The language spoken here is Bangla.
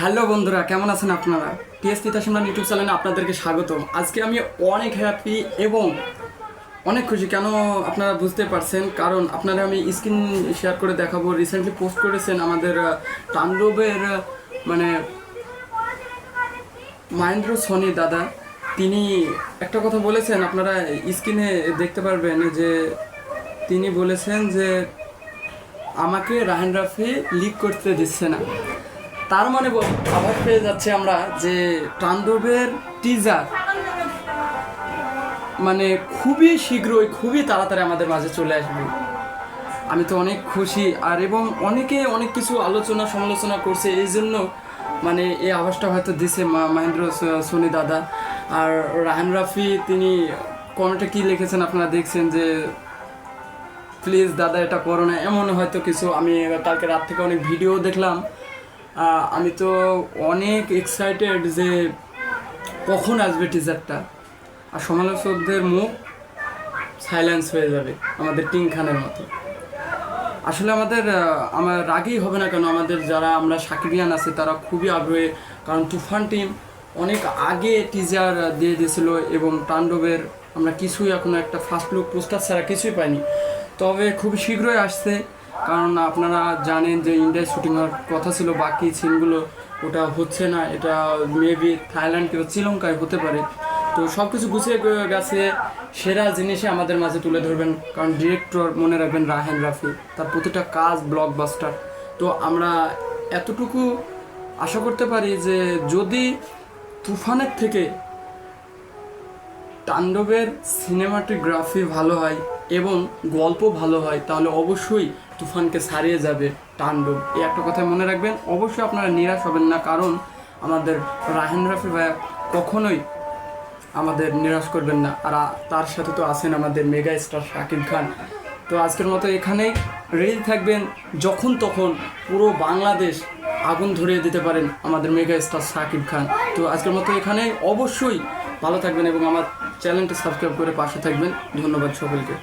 হ্যালো বন্ধুরা, কেমন আছেন আপনারা? টিএস তিতাসিমান ইউটিউব চ্যানেলে আপনাদেরকে স্বাগতম। আজকে আমি অনেক হ্যাপি এবং অনেক খুশি। কেন আপনারা বুঝতে পারছেন? কারণ আপনারা আমি স্ক্রিন শেয়ার করে দেখাবো। রিসেন্টলি পোস্ট করেছেন আমাদের তাণ্ডবের মানে মহেন্দ্র সোনি দাদা। তিনি একটা কথা বলেছেন, আপনারা স্ক্রিনে দেখতে পারবেন যে তিনি বলেছেন যে, আমাকে রাহান রাফি লিক করতে দিচ্ছে না। তার মানে আভাস পেয়ে যাচ্ছে আমরা যে তাণ্ডবের টিজার মানে খুবই শীঘ্রই, খুবই তাড়াতাড়ি আমাদের মাঝে চলে আসবে। আমি তো অনেক খুশি। আর এবং অনেকে অনেক কিছু আলোচনা, সমালোচনা করছে, এই জন্য মানে এই আভাসটা হয়তো দিছে মহেন্দ্র সোনি দাদা। আর রাহান রাফি, তিনি কমেন্টে কি লিখেছেন আপনারা দেখছেন যে, প্লিজ দাদা, এটা করো না। এমন হয়তো কিছু। আমি কালকে রাত থেকে অনেক ভিডিও দেখলাম। আমি তো অনেক এক্সাইটেড যে কখন আসবে টিজারটা আর সমালোচকদের মুখ সাইলেন্স হয়ে যাবে আমাদের টিং খানের মতো। আসলে আমাদের আমার রাগেই হবে না কেন, আমাদের যারা আমরা সাকিবিয়ান আছে, তারা খুবই আগ্রহী। কারণ তুফান টিম অনেক আগে টিজার দিয়ে দিয়েছিল এবং তাণ্ডবের আমরা কিছুই এখনও একটা ফার্স্ট লুক পোস্টার ছাড়া কিছুই পাইনি। তবে খুব শীঘ্রই আসছে। কারণ আপনারা জানেন যে ইন্ডিয়ায় শুটিং হওয়ার কথা ছিল, বাকি সিনগুলো ওটা হচ্ছে না, এটা মেবি থাইল্যান্ড কিংবা শ্রীলঙ্কায় হতে পারে। তো সব কিছু গুছিয়ে গেছে সেরা জিনিসে আমাদের মাঝে তুলে ধরবেন, কারণ ডিরেক্টর মনে রাখবেন রাহেন রাফি, তার প্রতিটা কাজ ব্লকবাস্টার তো আমরা এতটুকু আশা করতে পারি যে যদি তুফানের থেকে তাণ্ডবের সিনেমাটোগ্রাফি ভালো হয় এবং গল্প ভালো হয়, তাহলে অবশ্যই তুফানকে ছাড়িয়ে যাবে তাণ্ডব। এই একটা কথা মনে রাখবেন, অবশ্যই আপনারা নিরাশ হবেন না, কারণ আমাদের রাহেন রাফি ভাইয়া কখনোই আমাদের নিরাশ করবেন না। আর তার সাথে তো আছেন আমাদের মেগা স্টার শাকিব খান। তো আজকের মতো এখানেই রেডি থাকবেন যখন তখন পুরো বাংলাদেশ আগুন ধরিয়ে দিতে পারেন আমাদের মেগা স্টার শাকিব খান। তো আজকের মতো এখানে অবশ্যই ভালো থাকবেন এবং আমার চ্যানেলটি সাবস্ক্রাইব করে পাশে থাকবেন। ধন্যবাদ সকলকে।